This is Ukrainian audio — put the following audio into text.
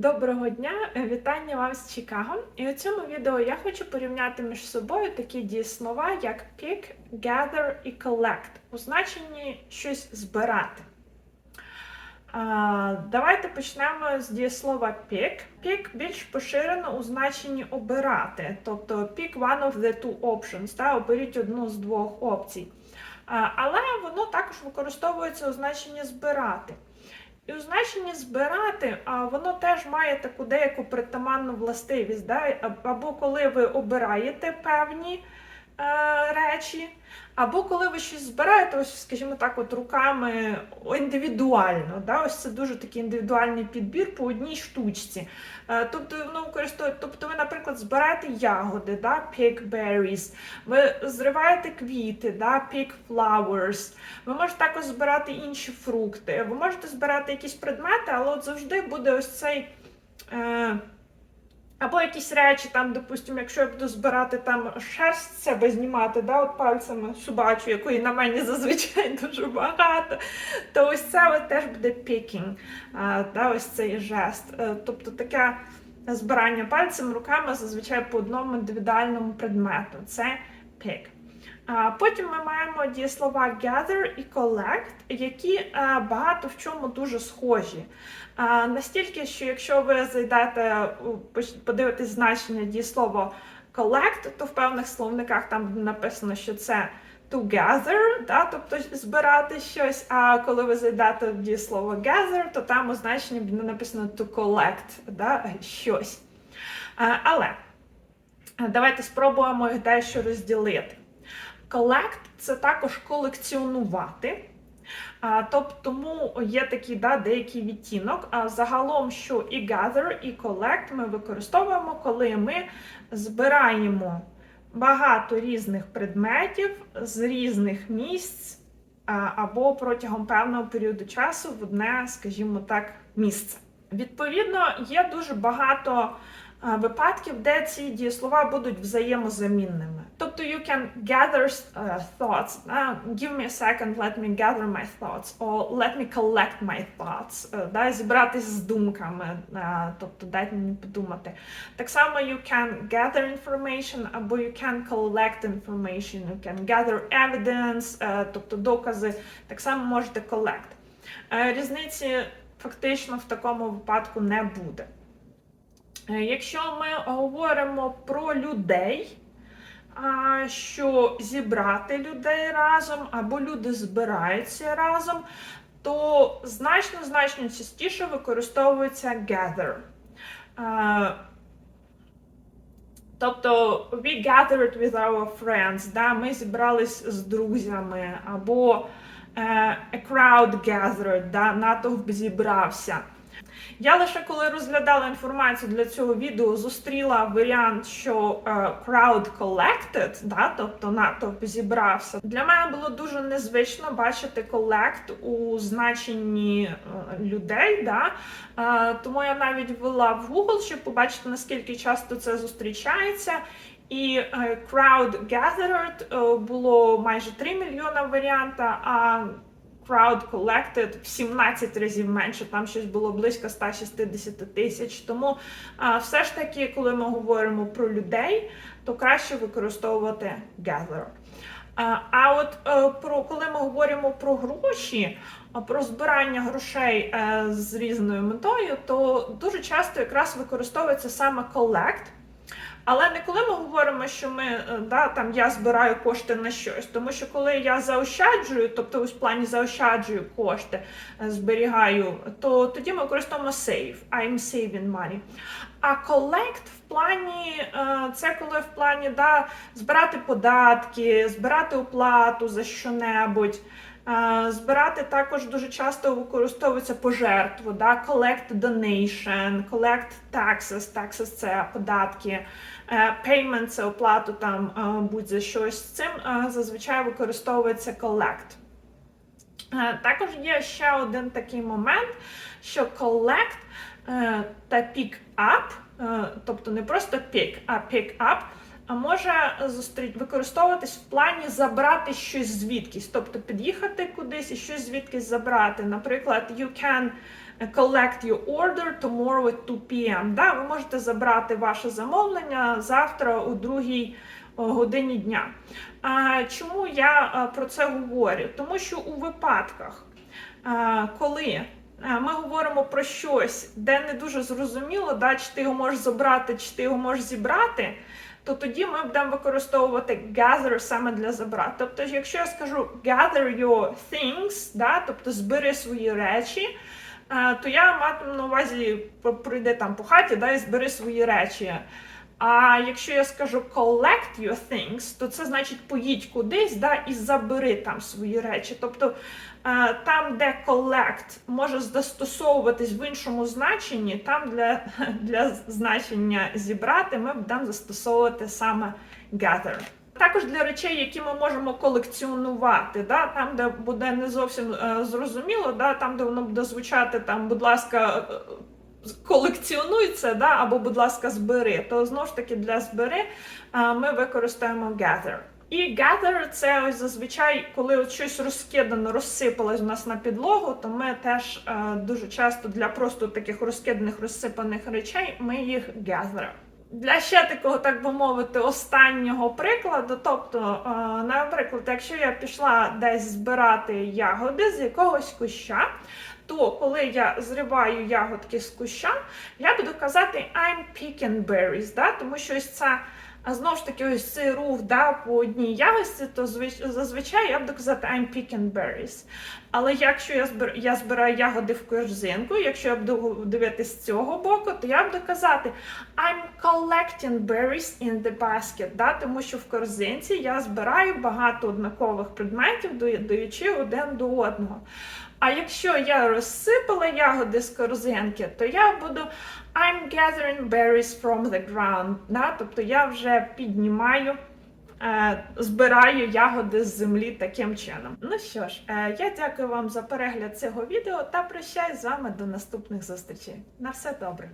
Доброго дня, е, вітання вам з Чикаго. І у цьому відео я хочу порівняти між собою такі дієслова, як pick, gather і collect, у значенні щось збирати. А, давайте почнемо з дієслова pick. Pick більш поширено у значенні обирати, тобто pick one of the two options, та, оберіть одну з двох опцій. А, але воно також використовується у значенні збирати. І у значенні збирати, а воно теж має таку деяку притаманну властивість. Да? Або коли ви обираєте певні речі, або коли ви щось збираєте, ось, скажімо так, от руками індивідуально. Да? Ось це дуже такий індивідуальний підбір по одній штучці. Е, тобто використовує, тобто ви, наприклад, збираєте ягоди, да? pick berries, ви зриваєте квіти, да? pick flowers. Ви можете також збирати інші фрукти. Ви можете збирати якісь предмети, але от завжди буде ось цей. Е, або якісь речі, там, допустимо, якщо я буду збирати там шерсть себе знімати, да, от пальцями собачу, якої на мені зазвичай дуже багато, то ось це от теж буде пікінг, да, ось цей жест. Е, Тобто таке збирання пальцем, руками зазвичай по одному індивідуальному предмету. Це pick. Потім ми маємо дієслова gather і collect, які е, багато в чому дуже схожі. Настільки, що якщо ви зайдете, подивитесь значення дієслова collect, то в певних словниках там написано, що це to gather, да, тобто збирати щось. А коли ви зайдете в дієслово gather, то там у значенні буде написано to collect, да, щось. Але давайте спробуємо їх дещо розділити. Collect це також колекціонувати. А, тобто тому є такий да, деякий відтінок. А загалом, що і gather, і collect ми використовуємо, коли ми збираємо багато різних предметів з різних місць а, або протягом певного періоду часу в одне, скажімо так, місце. Відповідно, є дуже багато випадків, де ці дієслова будуть взаємозамінними. Тобто you can gather uh, thoughts. Uh, give me a second, let me gather my thoughts. Or let me collect my thoughts. Uh, да, зібратись з думками, uh, тобто дайте мені подумати. Так само you can gather information або you can collect information, you can gather evidence, uh, тобто докази, так само можете collect. Е, Різниці фактично в такому випадку не буде. Е, Якщо ми говоримо про людей, що зібрати людей разом, або люди збираються разом, то значно значно частіше використовується gather. Тобто we gathered with our friends, да, ми зібрались з друзями, або е, a crowd gathered, да, натовп зібрався. Я лише коли розглядала інформацію для цього відео, зустріла варіант, що е, crowd collected, да, тобто натовп зібрався. Для мене було дуже незвично бачити collect у значенні е, людей. Да? Е, тому я навіть ввела в Google, щоб побачити, наскільки часто це зустрічається. І crowd gathered було майже 3 мільйона варіанта, а crowd collected в 17 разів менше, там щось було близько 160 тисяч. Тому все ж таки, коли ми говоримо про людей, то краще використовувати gather. А, от е, про коли ми говоримо про гроші, про збирання грошей е, з різною метою, то дуже часто якраз використовується саме collect. Але не коли ми говоримо, що ми е, да, там я збираю кошти на щось, тому що коли я заощаджую, тобто в плані заощаджую кошти, е, зберігаю, то тоді ми використовуємо save, I'm saving money. А collect плані е, це коли в плані да, збирати податки, збирати оплату за що-небудь. Е, Збирати також дуже часто використовується пожертву, да? collect donation, collect taxes, taxes – це податки, е, payment – це оплату там будь-за щось. Цим зазвичай використовується collect. Також є ще один такий момент, що collect та pick up, е, тобто не просто pick, а pick up, а може використовуватись в плані забрати щось звідкись, тобто під'їхати кудись і щось звідкись забрати. Наприклад, you can collect your order tomorrow at 2 p.m. Да? Ви можете забрати ваше замовлення завтра у другій годині дня. А, чому я про це говорю? Тому що у випадках, коли ми говоримо про щось, де не дуже зрозуміло, да, чи ти його можеш забрати, чи ти його можеш зібрати, то тоді ми будемо використовувати gather саме для забрати. Тобто, якщо я скажу gather your things, да, тобто збери свої речі, то я матиму на увазі про- пройди там по хаті да, і збери свої речі. А якщо я скажу collect your things, то це значить поїдь кудись да, і забери там свої речі. Тобто е, там, де collect може застосовуватись в іншому значенні, там для, для значення зібрати ми будемо застосовувати саме gather. Також для речей, які ми можемо колекціонувати, да, там, де буде не зовсім е, зрозуміло, да, там, де воно буде звучати, там, будь ласка, е, колекціонуй це, да, або, будь ласка, збери, то знову ж таки для збери ми використаємо gather. І gather це ось зазвичай, коли от щось розкидано, розсипалось у нас на підлогу, то ми теж е, дуже часто для просто таких розкиданих, розсипаних речей ми їх gather. Для ще такого, так би мовити, останнього прикладу, тобто, е, наприклад, якщо я пішла десь збирати ягоди з якогось куща, то коли я зриваю ягодки з куща, я буду казати I'm picking berries, да? тому що ось ця знову ж таки, ось цей рух да, по одній ягості, то зазвичай я буду казати I'm picking berries. Але якщо я збир, я збираю ягоди в корзинку, якщо я буду дивитися з цього боку, то я буду казати I'm collecting berries in the basket. Да? Тому що в корзинці я збираю багато однакових предметів, даючи один до одного. А якщо я розсипала ягоди з корзинки, то я буду I'm gathering berries from the ground. Да? Тобто я вже піднімаю, е, збираю ягоди з землі таким чином. Ну що ж, е, я дякую вам за перегляд цього відео та прощаюсь з вами до наступних зустрічей. На все добре!